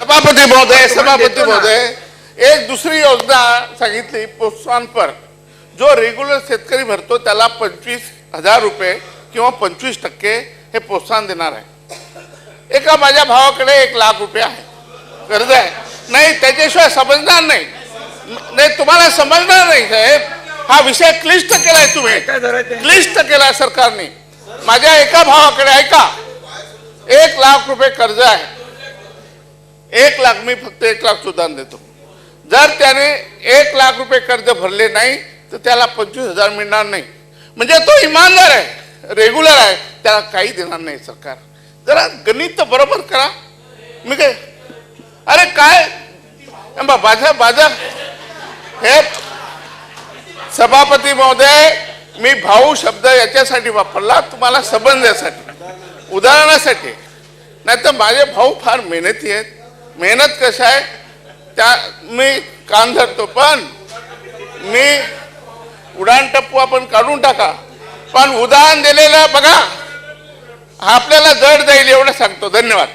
सभापती महोदय सभापती महोदय एक दुसरी योजना सांगितली प्रोत्साहन पर. जो रेग्युलर शेतकरी भरतो त्याला पंचवीस हजार रुपये किंवा पंचवीस टक्के हे प्रोत्साहन देणार आहे. एका माझ्या भावाकडे एक लाख रुपये आहे. कर्ज आहे. नाही त्याच्याशिवाय समजणार नाही. नाही तुम्हाला समजणार नाही साहेब. हा विषय क्लिष्ट केलाय तुम्ही. क्लिष्ट केलाय सरकारने. माझ्या एका भावाकडे ऐका. एक लाख रुपये कर्ज आहे. एक लाख मी फक्त एक लाख सुद्धा देतो. जर त्याने एक लाख रुपये कर्ज भरले नाही तर त्याला पंचवीस हजार मिळणार नाही. म्हणजे तो इमानदार आहे रेग्युलर आहे त्याला काही देणार नाही सरकार. जरा गणित तर बरोबर करा. मी काय अरे काय? बा- बाजा हे सभापती महोदय मी भाऊ शब्द याच्यासाठी वापरला तुम्हाला समजण्यासाठी उदाहरणासाठी. नाही तर माझे भाऊ फार मेहनती आहेत. मेहनत कशा आहे? त्या मी कान धरतो पण मी उडाण टप्पू आपण काढून टाका. पण उदाहरण दिलेलं बघा. आपल्याला जड जाईल एवढं सांगतो. धन्यवाद.